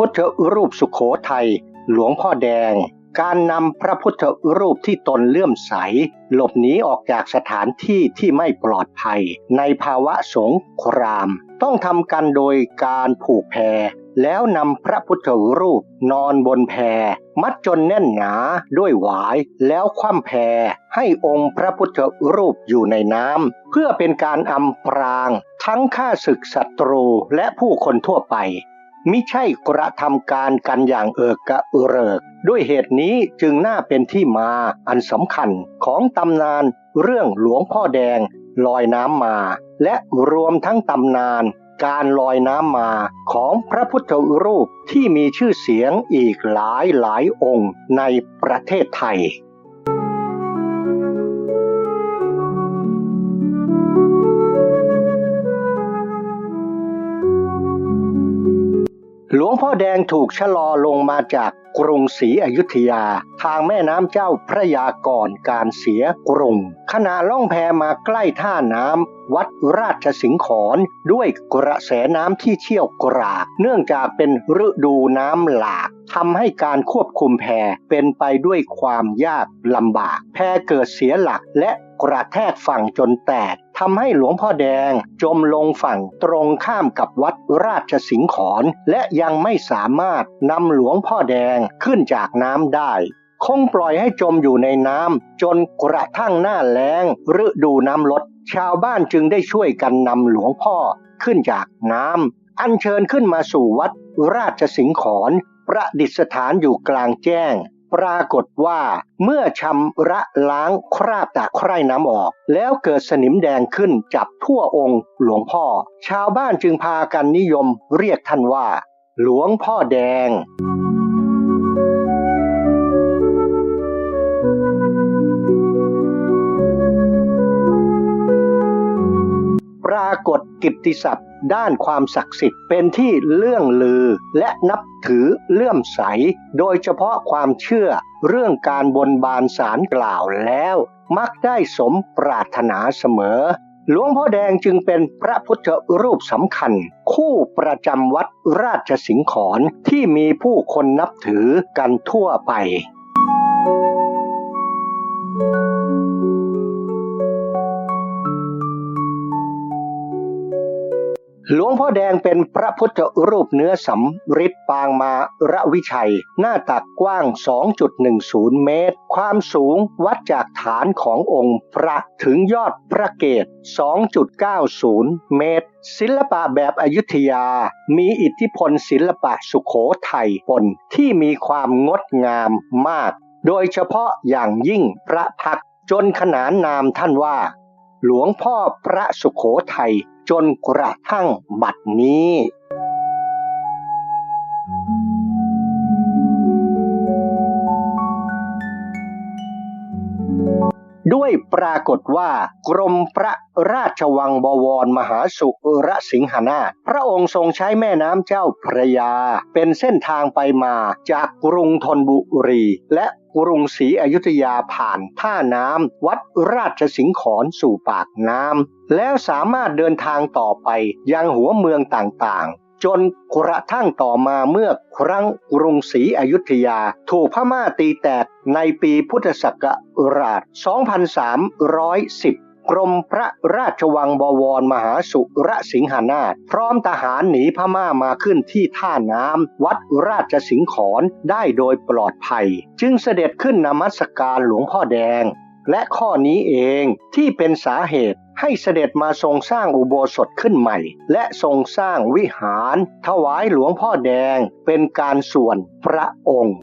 ระพุทธรูปสุขโขทัยหลวงพ่อแดง การนำพระพุทธรูปที่ตนเลื่อมใส หลบหนีออกจากสถานที่ที่ไม่ปลอดภัย ในภาวะสงคราม ต้องทำกันโดยการผูกแพแล้วนำพระพุทธรูปนอนบนแพ มัดจนแน่นหนาด้วยหวาย แล้วคว่ำแพ ให้องค์พระพุทธรูปอยู่ในน้ำเพื่อเป็นการอำพราง ทั้งข้าศึกศัตรูและผู้คนทั่วไป มิใช่กระทำการกันอย่างเอิกกระเริก ด้วยเหตุนี้จึงน่าเป็นที่มาอันสำคัญของตำนานเรื่องหลวงพ่อแดงลอยน้ำมา และรวมทั้งตำนานการลอยน้ำมาของพระพุทธรูปที่มีชื่อเสียงอีกหลายหลายองค์ในประเทศไทย หลวงพ่อแดงถูกชะลอลงมาจากกรุงศรีอยุธยา ทางแม่น้ำเจ้าพระยาก่อนการเสียกรุง ขณะล่องแพมาใกล้ท่าน้ำวัดราชสิงขอนด้วยกระแสน้ำที่เชี่ยวกราก เนื่องจากเป็นฤดูน้ำหลากทำให้การควบคุมแพเป็นไปด้วยความยากลำบาก แพเกิดเสียหลักและกระแทกฝั่งจนแตก ทำให้หลวงพ่อแดงจมลงฝั่งตรงข้ามกับวัดราชสิงขอนและยังไม่สามารถนำหลวงพ่อแดงขึ้นจากน้ำได้ คงปล่อยให้จมอยู่ในน้ำจนกระทั่งหน้าแล้งฤดูน้ำลด ชาวบ้านจึงได้ช่วยกันนำหลวงพ่อขึ้นจากน้ำอัญเชิญขึ้นมาสู่วัดราชสิงขอนประดิษฐานอยู่กลางแจ้ง ปรากฏว่าเมื่อชำระล้างคราบตะไคร่น้ำออก แล้วเกิดสนิมแดงขึ้นจับทั่วองค์หลวงพ่อ ชาวบ้านจึงพากันนิยมเรียกท่านว่า หลวงพ่อแดงปรากฏกิตติศัพท์ ด้านความศักดิ์สิทธิ์เป็นที่เลื่องลือ และนับถือเลื่อมใส โดยเฉพาะความเชื่อเรื่องการบนบานสารกล่าวแล้ว มักได้สมปรารถนาเสมอ หลวงพ่อแดงจึงเป็นพระพุทธรูปสำคัญ คู่ประจำวัดราชสิงขอนที่มีผู้คนนับถือกันทั่วไป หลวงพ่อแดงเป็นพระพุทธรูปเนื้อสำริดปางมาระวิชัย หน้าตักกว้าง 2.10 เมตร ความสูงวัดจากฐานขององค์พระถึงยอดพระเกศ 2.90 เมตร ศิลปะแบบอยุธยา มีอิทธิพลศิลปะสุขโขทัยปนที่มีความงดงามมาก โดยเฉพาะอย่างยิ่งพระพักจนขนานนามท่านว่า หลวงพ่อพระสุขโขทัย จนกระทั่งบัดนี้ ด้วยปรากฏว่ากรมพระราชวังบวรมหาสุรสิงหนาถพระองค์ทรงใช้แม่น้ำเจ้าพระยา เป็นเส้นทางไปมาจากกรุงธนบุรี และกรุงศรีอยุธยาผ่านท่าน้ำวัดราชสิงขรสู่ปากน้ำ แล้วสามารถเดินทางต่อไปยังหัวเมืองต่างๆ จนกระทั่งต่อมาเมื่อครั้งกรุงศรีอยุธยา ถูกพม่าตีแตกในปีพุทธศักราช 2310กรมพระราชวังบวรมหาสุรสิงหานาถพร้อมทหารหนีพม่ามาขึ้นที่ท่าน้ำวัดราชสิงขรได้โดยปลอดภัย จึงเสด็จขึ้นนมัสการหลวงพ่อแดง และข้อนี้เองที่เป็นสาเหตุ ให้เสด็จมาทรงสร้างอุโบสถขึ้นใหม่ และทรงสร้างวิหาร ถวายหลวงพ่อแดงเป็นการส่วนพระองค์